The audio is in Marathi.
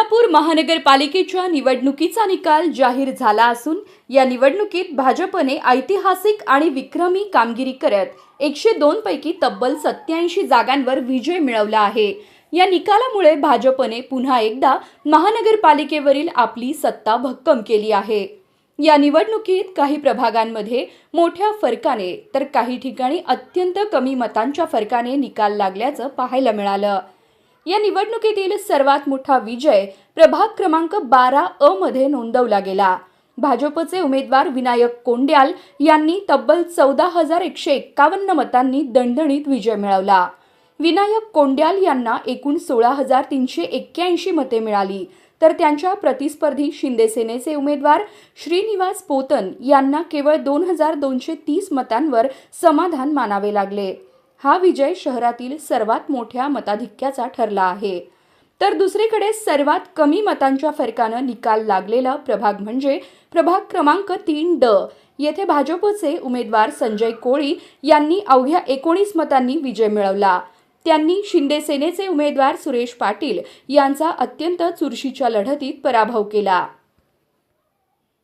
सोलापूर महानगरपालिकेच्या निवडणुकीचा निकाल जाहीर झाला असून या निवडणुकीत भाजपने ऐतिहासिक आणि विक्रमी कामगिरी करत एकशे दोन पैकी तब्बल सत्याऐंशी जागांवर विजय मिळवला आहे. या निकालामुळे भाजपने पुन्हा एकदा महानगरपालिकेवरील आपली सत्ता भक्कम केली आहे. या निवडणुकीत काही प्रभागांमध्ये मोठ्या फरकाने तर काही ठिकाणी अत्यंत कमी मतांच्या फरकाने निकाल लागल्याचं पाहायला मिळालं. या निवडणुकीतील सर्वात मोठा विजय प्रभाग क्रमांक बारा अ मध्ये नोंदवला गेला. भाजपचे उमेदवार विनायक कोंड्याल यांनी तब्बल चौदा हजार एकशे एक्कावन्न मतांनी दणदणीत विजय मिळवला. विनायक कोंड्याल यांना एकूण सोळा हजार तीनशे एक्क्याऐंशी मते मिळाली. तर त्यांच्या प्रतिस्पर्धी शिंदे सेनेचे उमेदवार श्रीनिवास पोतन यांना केवळ दोन हजार दोनशे तीस मतांवर समाधान मानावे लागले. हा विजय शहरातील सर्वात मोठ्या मताधिक्याचा ठरला आहे. तर दुसरीकडे सर्वात कमी मतांच्या फरकानं निकाल लागलेला प्रभाग म्हणजे प्रभाग क्रमांक तीन ड. येथे भाजपचे उमेदवार संजय कोळी यांनी अवघ्या एकोणीस मतांनी विजय मिळवला. त्यांनी शिंदे सेनेचे उमेदवार सुरेश पाटील यांचा अत्यंत चुरशीच्या लढतीत पराभव केला.